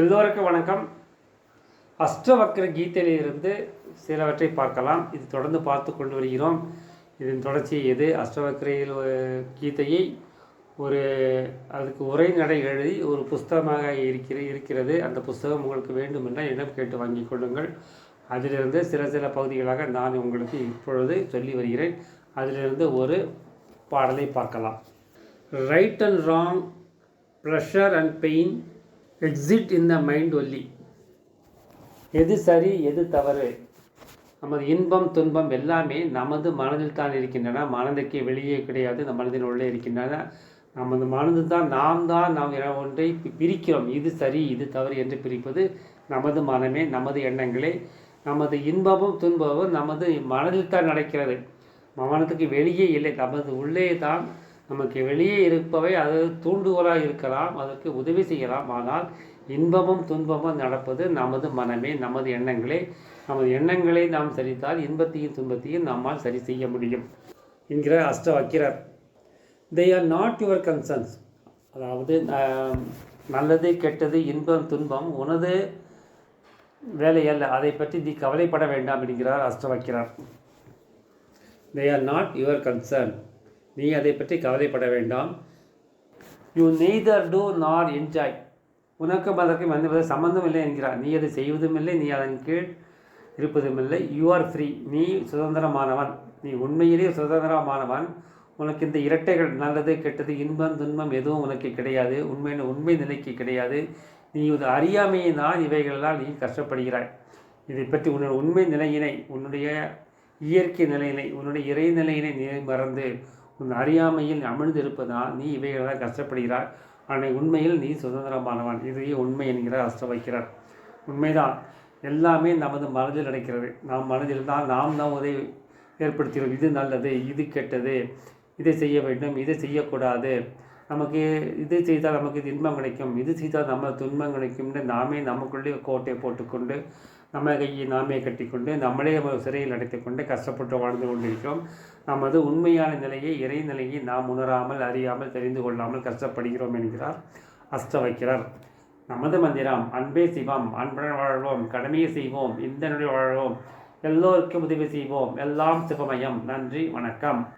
எல்லோருக்கும் வணக்கம். அஷ்டவக்கர கீதையிலிருந்து சிலவற்றை பார்க்கலாம். இது தொடர்ந்து பார்த்து கொண்டு வருகிறோம். இதன் தொடர்ச்சி எது? அஷ்டவக்கரையில் கீதையை ஒரு அதுக்கு உரைநடை எழுதி ஒரு புஸ்தகமாக இருக்கிற இருக்கிறது. அந்த புஸ்தகம் உங்களுக்கு வேண்டுமென்றால் இடம் கேட்டு வாங்கி கொள்ளுங்கள். அதிலிருந்து சில சில பகுதிகளாக நான் உங்களுக்கு இப்பொழுது சொல்லி வருகிறேன். அதிலிருந்து ஒரு பாடலை பார்க்கலாம். Right and wrong pressure and pain exist in the mind ஒல்லி எது சரி எது தவறு? நமது இன்பம் துன்பம் எல்லாமே நமது மனதில் தான் இருக்கின்றன. மனதுக்கு வெளியே கிடையாது நம் மனதின் உள்ளே இருக்கின்றன. நமது மனது தான் நாம் தான் நாம் ஒன்றை பி- பிரிக்கிறோம். இது சரி இது தவறு என்று பிரிப்பது நமது மனமே நமது எண்ணங்களே. நமது இன்பமும் துன்பமும் நமது மனதில் தான் நடக்கிறது. மனதுக்கு வெளியே இல்லை நமது உள்ளே தான் நமக்கு வெளியே இருப்பவை அது தூண்டுகோலாக இருக்கலாம் அதற்கு உதவி செய்யலாம். ஆனால் இன்பமும் துன்பமும் நடப்பது நமது மனமே நமது எண்ணங்களே. நமது எண்ணங்களை நாம் சரித்தால் இன்பத்தையும் துன்பத்தையும் நம்மால் சரி செய்ய முடியும் என்கிற அஷ்டவக்கிரர் they are not your concerns அதாவது நல்லது கெட்டது இன்பம் துன்பம் உனது வேலை அல்ல. அதை பற்றி நீ கவலைப்பட வேண்டாம் என்கிறார் அஷ்டவக்கிரர் they are not your concern நீ அதை பற்றி கவலைப்பட வேண்டாம். You neither do nor enjoy உனக்கும் அதற்கும் எந்த சம்மந்தம் இல்லை என்கிறார். நீ அதை செய்வதும் இல்லை நீ அதன் கீழ் இருப்பதும் இல்லை யூ ஆர் ஃப்ரீ நீ சுதந்திரமானவன். நீ உண்மையிலேயே சுதந்திரமானவன். உனக்கு இந்த இரட்டைகள் நல்லது கெட்டது இன்பம் துன்பம் எதுவும் உனக்கு கிடையாது. உண்மையான உண்மை நிலைக்கு கிடையாது. நீ இது அறியாமையினால் இவைகளெல்லாம் நீ கஷ்டப்படுகிறாய். இதை பற்றி உன்னுடைய உண்மை நிலையினை உன்னுடைய இயற்கை நிலையினை உன்னுடைய இறை நிலையினை நீ மறந்து உன் அறியாமையில் அமிழ்ந்திருப்பதால் நீ இவைகளெல்லாம் கஷ்டப்படுகிறாய். ஆனால் உண்மையில் நீ சுதந்திரமானவன். இதையே உண்மை என்கிறார் அஷ்ட வைக்கிறார். உண்மைதான். எல்லாமே நமது மனதில் நடக்கிறது. நாம் மனதில் தான் நாம் தான் உதவி ஏற்படுத்துகிறோம். இது நல்லது இது கெட்டது. இதை செய்ய வேண்டும் இதை செய்யக்கூடாது. நமக்கு இது செய்தால் நமக்கு இது இன்பம் கிடைக்கும். இது செய்தால் நம்ம துன்பம் கிடைக்கும்னு நாமே நமக்குள்ளே கோட்டை போட்டுக்கொண்டு நம்ம கையை நாமே கட்டிக்கொண்டு நம்மளே நம்ம சிறையில் அடைத்துக்கொண்டு கஷ்டப்பட்டு வாழ்ந்து கொண்டிருக்கிறோம். நமது உண்மையான நிலையை இறை நிலையை நாம் உணராமல் அறியாமல் தெரிந்து கொள்ளாமல் கஷ்டப்படுகிறோம் என்கிறார் அஸ்த வைக்கிறார் நமது மந்திரம் அன்பே சிவம் அன்புடன் வாழ்வோம் கடமையை செய்வோம் இந்த வாழ்வோம் எல்லோருக்கும் உதவி செய்வோம் எல்லாம் சுபமயம் நன்றி வணக்கம்.